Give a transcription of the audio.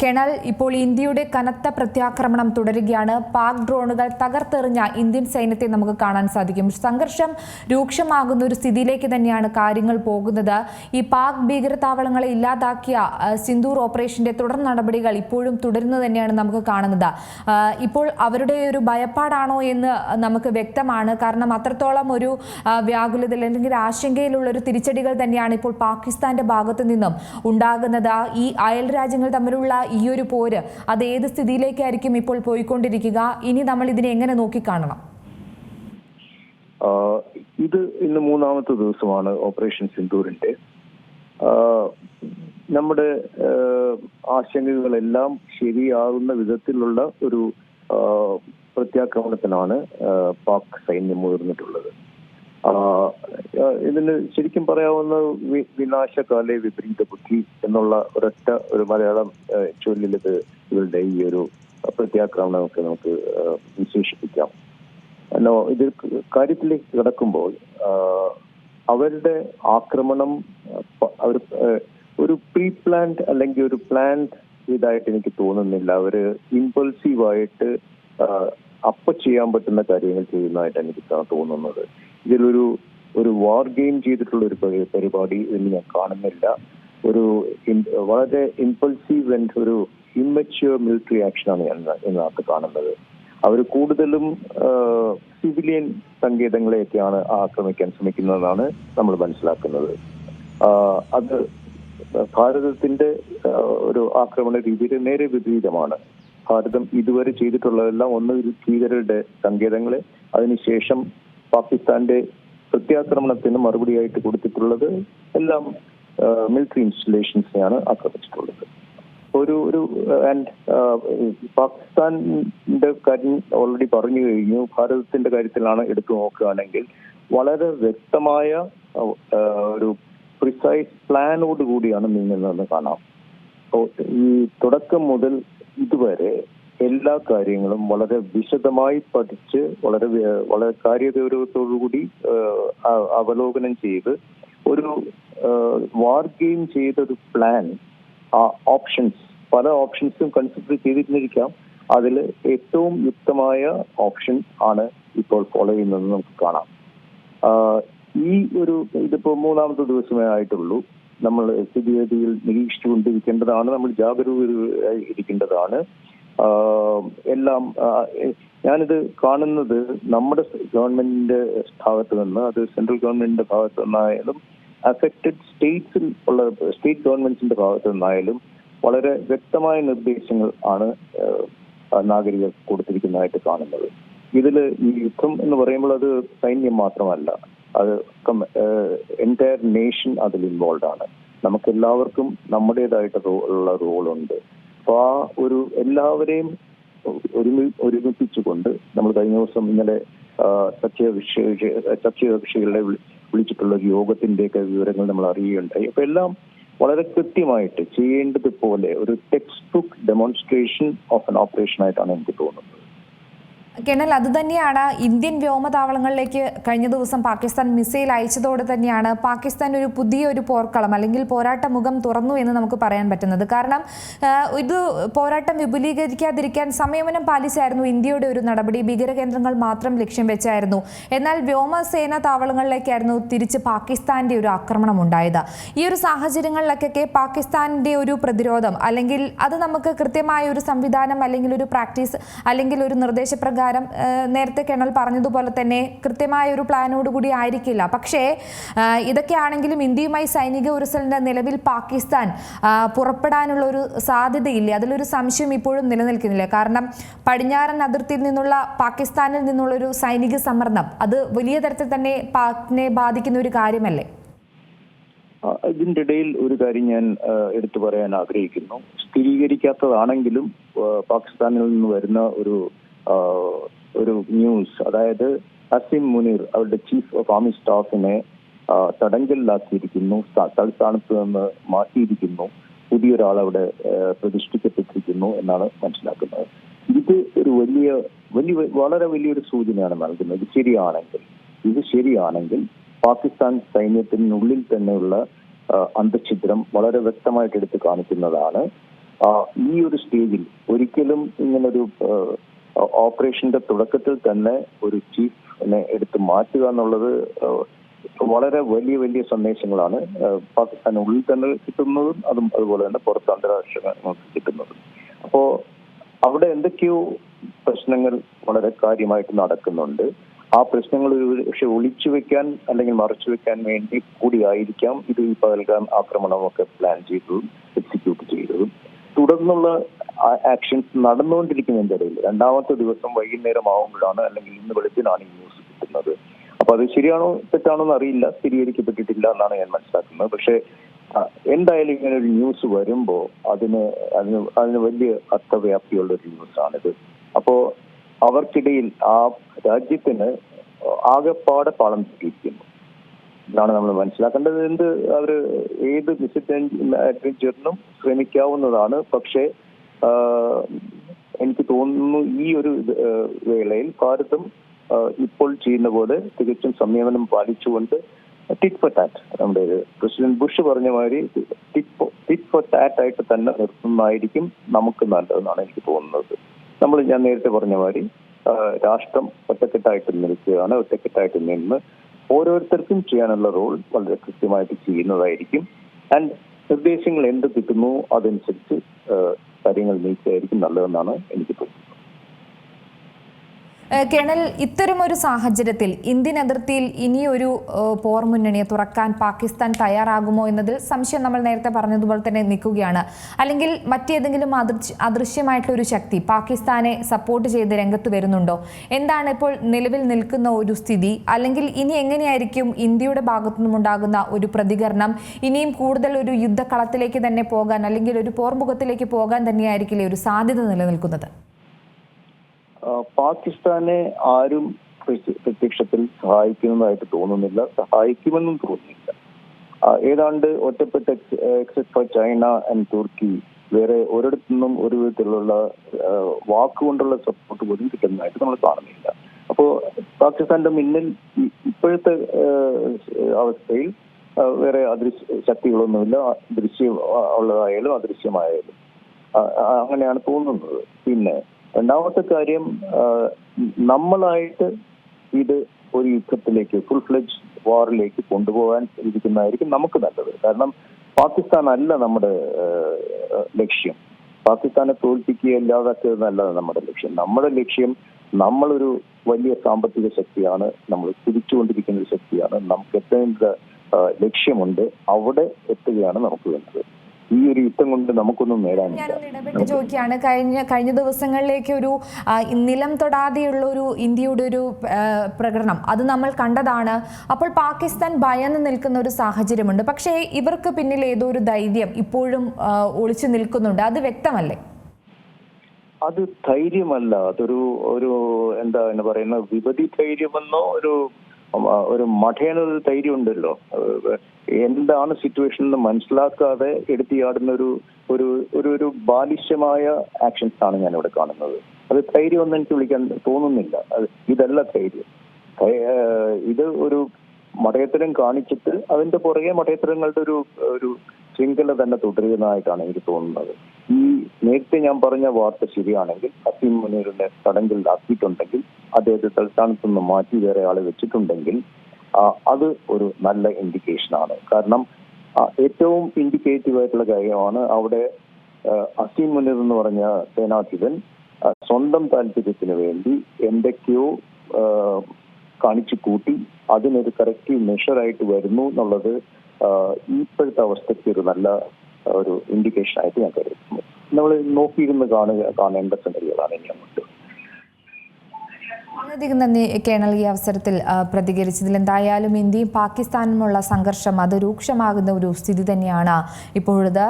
കെണൽ ഇപ്പോൾ ഇന്ത്യയുടെ കനത്ത പ്രത്യാക്രമണം തുടരുകയാണ്. പാക് ഡ്രോണുകൾ തകർത്തെറിഞ്ഞ ഇന്ത്യൻ സൈന്യത്തെ നമുക്ക് കാണാൻ സാധിക്കും. സംഘർഷം രൂക്ഷമാകുന്ന ഒരു സ്ഥിതിയിലേക്ക് തന്നെയാണ് കാര്യങ്ങൾ പോകുന്നത്. ഈ പാക് ഭീകരതാവളങ്ങളെ ഇല്ലാതാക്കിയ സിന്ദൂർ ഓപ്പറേഷന്റെ തുടർ നടപടികൾ ഇപ്പോഴും തുടരുന്നത് തന്നെയാണ് നമുക്ക് കാണുന്നത്. ഇപ്പോൾ അവരുടെ ഒരു ഭയപ്പാടാണോ എന്ന് നമുക്ക് വ്യക്തമാണ്. കാരണം അത്രത്തോളം ഒരു വ്യാകുലത അല്ലെങ്കിൽ ആശങ്കയിലുള്ള ഒരു തിരിച്ചടികൾ തന്നെയാണ് ഇപ്പോൾ പാകിസ്ഥാന്റെ ഭാഗത്തു നിന്നും ഉണ്ടാകുന്നത്. ഈ അയൽ രാജ്യങ്ങൾ തമ്മിലുള്ള ഈ ഒരു പോര് അത് ഏത് സ്ഥിതിയിലേക്കായിരിക്കും ഇപ്പോൾ പോയിക്കൊണ്ടിരിക്കുക? ഇനി നമ്മൾ ഇതിനെ എങ്ങനെ നോക്കിക്കാണണം? കാണണം ഇത് ഇന്ന് മൂന്നാമത്തെ ദിവസമാണ് ഓപ്പറേഷൻ സിന്ദൂരിന്റെ നമ്മുടെ ആശങ്കകളെല്ലാം ശരിയാകുന്ന വിധത്തിലുള്ള ഒരു പ്രത്യാക്രമണത്തിനാണ് പാക് സൈന്യം മുതിർന്നിട്ടുള്ളത് ഇതിന് ശരിക്കും പറയാവുന്ന വിനാശകാലേ വിപരീത ബുദ്ധി എന്നുള്ള ഒരൊറ്റ ഒരു മലയാളം ചൊല്ലിലത് ഇവരുടെ ഈ ഒരു പ്രത്യാക്രമണമൊക്കെ നമുക്ക് വിശേഷിപ്പിക്കാം. ഇത് കാര്യത്തിലേക്ക് കിടക്കുമ്പോൾ അവരുടെ ആക്രമണം അവർ ഒരു പ്രീ പ്ലാൻഡ് അല്ലെങ്കിൽ ഒരു പ്ലാൻഡ് ഇതായിട്ട് എനിക്ക് തോന്നുന്നില്ല. അവർ ഇമ്പൾസീവായിട്ട് അപ്പ ചെയ്യാൻ പറ്റുന്ന കാര്യങ്ങൾ ചെയ്യുന്നതായിട്ട് എനിക്ക് തോന്നുന്നത്. ഇതിലൊരു ഒരു വാർ ഗെയിം ചെയ്തിട്ടുള്ള ഒരു പരിപാടി എന്ന് ഞാൻ കാണുന്നില്ല. ഒരു വളരെ ഇമ്പൾസീവ് ആൻഡ് ഒരു ഇമ്മച്യൂർ മിലിറ്ററി ആക്ഷനാണ് ഞാൻ ഇതിനകത്ത് കാണുന്നത്. അവർ കൂടുതലും സിവിലിയൻ സങ്കേതങ്ങളെയൊക്കെയാണ് ആക്രമിക്കാൻ ശ്രമിക്കുന്നതെന്നാണ് നമ്മൾ മനസ്സിലാക്കുന്നത്. അത് ഭാരതത്തിന്റെ ഒരു ആക്രമണ രീതിയിൽ നേരെ വിപരീതമാണ്. ഭാരതം ഇതുവരെ ചെയ്തിട്ടുള്ളതെല്ലാം ഒന്ന് ഭീകരരുടെ സങ്കേതങ്ങളെ അതിനുശേഷം പാകിസ്ഥാന്റെ പ്രത്യാക്രമണത്തിന് മറുപടിയായിട്ട് കൊടുത്തിട്ടുള്ളത് എല്ലാം മിലിറ്ററി ഇൻസ്റ്റലേഷൻസിനെയാണ് ആക്രമിച്ചിട്ടുള്ളത്. ഒരു ഒരു ആൻഡ് പാകിസ്ഥാന്റെ കാര്യം ഓൾറെഡി പറഞ്ഞു കഴിഞ്ഞു. ഭാരതത്തിന്റെ കാര്യത്തിലാണ് എടുത്തു നോക്കുകയാണെങ്കിൽ വളരെ വ്യക്തമായ ഒരു പ്രിസൈസ് പ്ലാനോട് കൂടിയാണ് നീങ്ങുന്നതെന്ന് കാണാം. ഈ തുടക്കം മുതൽ ഇതുവരെ എല്ലാ കാര്യങ്ങളും വളരെ വിശദമായി പഠിച്ച് വളരെ വളരെ കാര്യഗൗരവത്തോടുകൂടി അവലോകനം ചെയ്ത് ഒരു വാർ ഗെയിം ചെയ്ത ഒരു പ്ലാൻ ആ ഓപ്ഷൻസ് പല ഓപ്ഷൻസും കൺസിഡർ ചെയ്തിരുന്നിരിക്കാം. അതിൽ ഏറ്റവും യുക്തമായ ഓപ്ഷൻ ആണ് ഇപ്പോൾ ഫോളോ ചെയ്യുന്നതെന്ന് നമുക്ക് കാണാം. ഈ ഒരു ഇതിപ്പോ മൂന്നാമത്തെ ദിവസമേ ആയിട്ടുള്ളൂ. നമ്മൾ സ്ഥിതിഗതിയിൽ നിരീക്ഷിച്ചുകൊണ്ടിരിക്കേണ്ടതാണ്. നമ്മൾ ജാഗരൂകരായി ഇരിക്കേണ്ടതാണ്. ആഹ് എല്ലാം ഞാനിത് കാണുന്നത് നമ്മുടെ ഗവൺമെന്റിന്റെ ഭാഗത്ത് നിന്ന് അത് സെൻട്രൽ ഗവൺമെന്റിന്റെ ഭാഗത്ത് നിന്നായാലും അഫക്റ്റഡ് സ്റ്റേറ്റ്സിൽ ഉള്ള സ്റ്റേറ്റ് ഗവൺമെന്റ്സിന്റെ ഭാഗത്ത് നിന്നായാലും വളരെ വ്യക്തമായ നിർദ്ദേശങ്ങൾ ആണ് നാഗരികർ കൊടുത്തിരിക്കുന്നതായിട്ട് കാണുന്നത്. ഇതിൽ യുദ്ധം എന്ന് പറയുമ്പോൾ അത് സൈന്യം മാത്രമല്ല അത് എന്റയർ നേഷൻ അതിൽ ഇൻവോൾവ് ആണ്. നമുക്ക് എല്ലാവർക്കും നമ്മുടേതായിട്ട് ഉള്ള റോളുണ്ട് അപ്പൊ ആ ഒരു എല്ലാവരെയും ഒരുമി ഒരുമിപ്പിച്ചുകൊണ്ട് നമ്മൾ കഴിഞ്ഞ ദിവസം ഇന്നലെ സഖ്യ സഖ്യകക്ഷി സഖ്യ കക്ഷികളുടെ വിളിച്ചിട്ടുള്ള ഒരു യോഗത്തിന്റെയൊക്കെ വിവരങ്ങൾ നമ്മൾ അറിയുകയുണ്ടായി. അപ്പൊ എല്ലാം വളരെ കൃത്യമായിട്ട് ചെയ്യേണ്ടതുപോലെ ഒരു textbook demonstration of an operation ആയിട്ടാണ് എനിക്ക് തോന്നുന്നത്. കെണൽ അതുതന്നെയാണ് ഇന്ത്യൻ വ്യോമതാവളങ്ങളിലേക്ക് കഴിഞ്ഞ ദിവസം പാകിസ്ഥാൻ മിസൈൽ അയച്ചതോടെ തന്നെയാണ് പാകിസ്ഥാൻ ഒരു പുതിയ ഒരു പോർക്കളം അല്ലെങ്കിൽ പോരാട്ട മുഖം തുറന്നു എന്ന് നമുക്ക് പറയാൻ പറ്റുന്നത്. കാരണം ഇത് പോരാട്ടം വിപുലീകരിക്കാതിരിക്കാൻ സംയമനം പാലിച്ചായിരുന്നു ഇന്ത്യയുടെ ഒരു നടപടി. ഭീകരകേന്ദ്രങ്ങൾ മാത്രം ലക്ഷ്യം വെച്ചായിരുന്നു. എന്നാൽ വ്യോമസേന താവളങ്ങളിലേക്കായിരുന്നു തിരിച്ച് പാകിസ്ഥാന്റെ ഒരു ആക്രമണം ഉണ്ടായത്. ഈ ഒരു സാഹചര്യങ്ങളിലൊക്കെ പാകിസ്ഥാന്റെ ഒരു പ്രതിരോധം അല്ലെങ്കിൽ അത് നമുക്ക് കൃത്യമായ ഒരു സംവിധാനം അല്ലെങ്കിൽ ഒരു പ്രാക്ടീസ് അല്ലെങ്കിൽ ഒരു നിർദ്ദേശപ്രകാരം ആ, നേരത്തെ കെണൽ പറഞ്ഞതുപോലെ തന്നെ കൃത്യമായ ഒരു പ്ലാനോടുകൂടി ആയിരിക്കില്ല. പക്ഷേ ഇതൊക്കെ ഇതൊക്കെയാണെങ്കിലും ഇന്ത്യയുമായി സൈനിക ഉരുസലിന്റെ നിലവിൽ പാകിസ്ഥാൻ പുറപ്പെടാനുള്ള ഒരു സാധ്യതയില്ല? അതിലൊരു സംശയം ഇപ്പോഴും നിലനിൽക്കുന്നില്ല? കാരണം പടിഞ്ഞാറൻ അതിർത്തിയിൽ നിന്നുള്ള പാകിസ്ഥാനിൽ നിന്നുള്ളൊരു സൈനിക സമ്മർദ്ദം അത് വലിയ തരത്തിൽ തന്നെ പാകിനെ ബാധിക്കുന്ന ഒരു കാര്യമല്ലേ? ഇതിന്റെ ഇടയിൽ ഒരു കാര്യം ഞാൻ എടുത്തു പറയാൻ ആഗ്രഹിക്കുന്നു. സ്ഥിരീകരിക്കാത്തതാണെങ്കിലും പാകിസ്ഥാനിൽ നിന്ന് വരുന്ന ഒരു ഒരു ന്യൂസ് അതായത് അസിം മുനീർ അവരുടെ ചീഫ് ഓഫ് ആർമി സ്റ്റാഫിനെ തടങ്കലിലാക്കിയിരിക്കുന്നു സ്ഥ- തൽസ്ഥാനത്ത് നിന്ന് മാറ്റിയിരിക്കുന്നു. പുതിയൊരാൾ അവിടെ പ്രതിഷ്ഠിക്കപ്പെട്ടിരിക്കുന്നു എന്നാണ് മനസ്സിലാക്കുന്നത്. ഇത് ഒരു വലിയ വലിയ വളരെ വലിയൊരു സൂചനയാണ് നൽകുന്നത്. ഇത് ശരിയാണെങ്കിൽ ഇത് ശരിയാണെങ്കിൽ പാകിസ്ഥാൻ സൈന്യത്തിനുള്ളിൽ തന്നെയുള്ള അന്തഛിദ്രം വളരെ വ്യക്തമായിട്ട് എടുത്ത് കാണിക്കുന്നതാണ് ഈ ഒരു സ്റ്റേജിൽ ഒരിക്കലും ഇങ്ങനൊരു ഓപ്പറേഷന്റെ തുടക്കത്തിൽ തന്നെ ഒരു ചീഫിനെ എടുത്ത് മാറ്റുക എന്നുള്ളത് വളരെ വലിയ വലിയ സന്ദേശങ്ങളാണ് പാകിസ്ഥാൻ ഉള്ളിൽ തന്നെ കിട്ടുന്നതും അതും അതുപോലെ തന്നെ പുറത്ത് അന്താരാഷ്ട്ര നമുക്ക് കിട്ടുന്നതും. അപ്പോ അവിടെ എന്തൊക്കെയോ പ്രശ്നങ്ങൾ വളരെ കാര്യമായിട്ട് നടക്കുന്നുണ്ട്. ആ പ്രശ്നങ്ങൾ പക്ഷെ ഒളിച്ചു വെക്കാൻ അല്ലെങ്കിൽ മറച്ചു വെക്കാൻ വേണ്ടി കൂടിയായിരിക്കാം ഇത് ഈ പകൽക്കാൻ ആക്രമണമൊക്കെ പ്ലാൻ ചെയ്തതും എക്സിക്യൂട്ട് ചെയ്തതും. തുടർന്നുള്ള ആക്ഷൻസ് നടന്നുകൊണ്ടിരിക്കുന്നതിന്റെ ഇടയിൽ രണ്ടാമത്തെ ദിവസം വൈകുന്നേരം ആവുമ്പോഴാണ് അല്ലെങ്കിൽ ഇന്ന് വെളുപ്പിനാണ് ഈ ന്യൂസ് കിട്ടുന്നത്. അപ്പൊ അത് ശരിയാണോ തെറ്റാണോ എന്ന് അറിയില്ല സ്ഥിരീകരിക്കപ്പെട്ടിട്ടില്ല എന്നാണ് ഞാൻ മനസ്സിലാക്കുന്നത്. പക്ഷേ എന്തായാലും ഇങ്ങനെ ഒരു ന്യൂസ് വരുമ്പോൾ അതിന് അതിന് അതിന് വലിയ അർത്ഥവ്യാപ്തിയുള്ള ഒരു ന്യൂസാണിത് അപ്പോ അവർക്കിടയിൽ ആ രാജ്യത്തിന് ആകെപ്പാടെ പാളം തെറ്റിയിരിക്കുന്നു. ഇതാണ് നമ്മൾ മനസ്സിലാക്കേണ്ടത്. എന്ത് അവർ ഏത് മിസ്അഡ്വഞ്ചറിനും ശ്രമിക്കാവുന്നതാണ്. പക്ഷേ എനിക്ക് തോന്നുന്നു ഈ ഒരു വേളയിൽ ഭാരതം ഇപ്പോൾ ചെയ്യുന്ന പോലെ തികച്ചും സംയമനം പാലിച്ചുകൊണ്ട് ടിറ്റ് ഫോർ ടാറ്റ് നമ്മുടെ പ്രസിഡന്റ് ബുഷ് പറഞ്ഞ മാതിരി ടിറ്റ് ഫോർ ടാറ്റ് ആയിട്ട് തന്നെ നിർത്തുന്നതായിരിക്കും നമുക്ക് നല്ലതെന്നാണ് എനിക്ക് തോന്നുന്നത്. നമ്മൾ ഞാൻ നേരത്തെ പറഞ്ഞ മാതിരി രാഷ്ട്രം ഒറ്റക്കെട്ടായിട്ട് നിൽക്കുകയാണ് ഒറ്റക്കെട്ടായിട്ട് നിന്ന് ഓരോരുത്തർക്കും ചെയ്യാനുള്ള റോൾ വളരെ കൃത്യമായിട്ട് ചെയ്യുന്നതായിരിക്കും. ആൻഡ് നിർദ്ദേശങ്ങൾ എന്ത് കിട്ടുന്നു അതനുസരിച്ച് കാര്യങ്ങൾ നീക്കുകയായിരിക്കും നല്ലതെന്നാണ് എനിക്ക് കേണൽ ഇത്തരമൊരു സാഹചര്യത്തിൽ ഇന്ത്യൻ അതിർത്തിയിൽ ഇനിയൊരു പോർ മുന്നണിയെ തുറക്കാൻ പാകിസ്ഥാൻ തയ്യാറാകുമോ എന്നതിൽ സംശയം നമ്മൾ നേരത്തെ പറഞ്ഞതുപോലെ തന്നെ നിൽക്കുകയാണ്. അല്ലെങ്കിൽ മറ്റേതെങ്കിലും അദൃശ്യ അദൃശ്യമായിട്ടുള്ള ഒരു ശക്തി പാകിസ്ഥാനെ സപ്പോർട്ട് ചെയ്ത് രംഗത്ത് വരുന്നുണ്ടോ? എന്താണ് ഇപ്പോൾ നിലവിൽ നിൽക്കുന്ന ഒരു സ്ഥിതി? അല്ലെങ്കിൽ ഇനി എങ്ങനെയായിരിക്കും ഇന്ത്യയുടെ ഭാഗത്തു നിന്നുമുണ്ടാകുന്ന ഒരു പ്രതികരണം? ഇനിയും കൂടുതൽ ഒരു യുദ്ധക്കളത്തിലേക്ക് തന്നെ പോകാൻ അല്ലെങ്കിൽ ഒരു പോർമുഖത്തിലേക്ക് പോകാൻ തന്നെയായിരിക്കില്ലേ ഒരു സാധ്യത നിലനിൽക്കുന്നത്? പാകിസ്ഥാനെ ആരും പ്രത്യ- പ്രത്യക്ഷത്തിൽ സഹായിക്കുന്നതായിട്ട് തോന്നുന്നില്ല. സഹായിക്കുമെന്നും തോന്നുന്നില്ല. ഏതാണ്ട് ഒറ്റപ്പെട്ട except for China and Turkey വേറെ ഒരിടത്തു നിന്നും ഒരു വിധത്തിലുള്ള വാക്കുകൊണ്ടുള്ള സപ്പോർട്ട് പോലും കിട്ടുന്നതായിട്ട് നമ്മൾ കാണുന്നില്ല. അപ്പോ പാകിസ്ഥാന്റെ മുന്നിൽ ഇപ്പോഴത്തെ അവസ്ഥയിൽ വേറെ അദൃശ്യ ശക്തികളൊന്നുമില്ല. ദൃശ്യം ഉള്ളതായാലും അദൃശ്യമായാലും അങ്ങനെയാണ് തോന്നുന്നത്. പിന്നെ രണ്ടാമത്തെ കാര്യം നമ്മളായിട്ട് ഇത് ഒരു യുദ്ധത്തിലേക്ക് ഫുൾ ഫ്ലെജ് വാറിലേക്ക് കൊണ്ടുപോകാൻ ഇരിക്കുന്നതായിരിക്കും നമുക്ക് നല്ലത്. കാരണം പാകിസ്ഥാൻ അല്ല നമ്മുടെ ലക്ഷ്യം. പാകിസ്ഥാനെ തോൽപ്പിക്കുക ഇല്ലാതാക്കുക എന്നല്ല നമ്മുടെ ലക്ഷ്യം. നമ്മുടെ ലക്ഷ്യം നമ്മളൊരു വലിയ സാമ്പത്തിക ശക്തിയാണ് നമ്മൾ കുതിച്ചുകൊണ്ടിരിക്കുന്ന ഒരു ശക്തിയാണ് നമുക്ക് എത്തേണ്ട ലക്ഷ്യമുണ്ട്. അവിടെ എത്തുകയാണ് നമുക്ക് വേണ്ടത്. ഈ ഒരു യുദ്ധം കൊണ്ട് നമുക്കൊന്നും നേടാനില്ല. ചോദിക്കുകയാണ് കഴിഞ്ഞ കഴിഞ്ഞ ദിവസങ്ങളിലേക്ക് ഒരു നിലം തൊടാതെയുള്ള ഒരു ഇന്ത്യയുടെ ഒരു പ്രകടനം. അത് നമ്മൾ കണ്ടതാണ്. അപ്പോൾ പാകിസ്ഥാൻ ഭയന്ന് നിൽക്കുന്ന ഒരു സാഹചര്യമുണ്ട്. പക്ഷേ ഇവർക്ക് പിന്നിൽ ഏതോ ഒരു ധൈര്യം ഇപ്പോഴും ഒളിച്ചു നിൽക്കുന്നുണ്ട്. അത് വ്യക്തമല്ലേ? അത് ധൈര്യമല്ല. അതൊരു ഒരു എന്താ പറയുന്ന വിപതി ധൈര്യമെന്നോ ഒരു ഒരു മഠേനൊരു ധൈര്യം ഉണ്ടല്ലോ എന്താണ് സിറ്റുവേഷൻ എന്ന് മനസ്സിലാക്കാതെ എടുത്തിയാടുന്ന ഒരു ഒരു ഒരു ഒരു ബാലിശ്യമായ ആക്ഷൻസ് ആണ് ഞാൻ ഇവിടെ കാണുന്നത്. അത് ധൈര്യം ഒന്നും എനിക്ക് വിളിക്കാൻ തോന്നുന്നില്ല. ഇതല്ല ധൈര്യം. ഇത് ഒരു മഠയത്തരം കാണിച്ചിട്ട് അതിന്റെ പുറകെ മഠയത്തരങ്ങളുടെ ഒരു ഒരു ശൃംഖല തന്നെ തുടരുന്നതായിട്ടാണ് എനിക്ക് തോന്നുന്നത്. ഈ നേരത്തെ ഞാൻ പറഞ്ഞ വാർത്ത ശരിയാണെങ്കിൽ അസീം മുനീറിനെ തടങ്കലിലാക്കിയിട്ടുണ്ടെങ്കിൽ അദ്ദേഹത്തെ തൽസ്ഥാനത്ത് നിന്ന് മാറ്റി വേറെ ആളെ വെച്ചിട്ടുണ്ടെങ്കിൽ അത് ഒരു നല്ല ഇൻഡിക്കേഷൻ ആണ്. കാരണം ഏറ്റവും ഇൻഡിക്കേറ്റീവ് ആയിട്ടുള്ള കാര്യമാണ് അവിടെ അസീം മുനീർ എന്ന് പറഞ്ഞ സേനാധിപൻ സ്വന്തം താല്പര്യത്തിന് വേണ്ടി എന്തൊക്കെയോ കാണിച്ചു കൂട്ടി അതിനൊരു കറക്റ്റീവ് മെഷറായിട്ട് വരുന്നു എന്നുള്ളത് ഇപ്പോഴത്തെ അവസ്ഥയ്ക്ക് ഒരു നല്ല ഒരു ഇൻഡിക്കേഷൻ ആയിട്ട് ഞാൻ കരുതുന്നു. നമ്മൾ നോക്കിയിരുന്ന് കാണുക കാണേണ്ട സംഗതികളാണ് ഇനി അങ്ങോട്ട് വളരെയധികം നന്ദി കേണൽ ഈ അവസരത്തിൽ പ്രതികരിച്ചതിൽ. എന്തായാലും ഇന്ത്യയും പാകിസ്ഥാനുമുള്ള സംഘർഷം അത് രൂക്ഷമാകുന്ന ഒരു സ്ഥിതി തന്നെയാണ് ഇപ്പോഴത്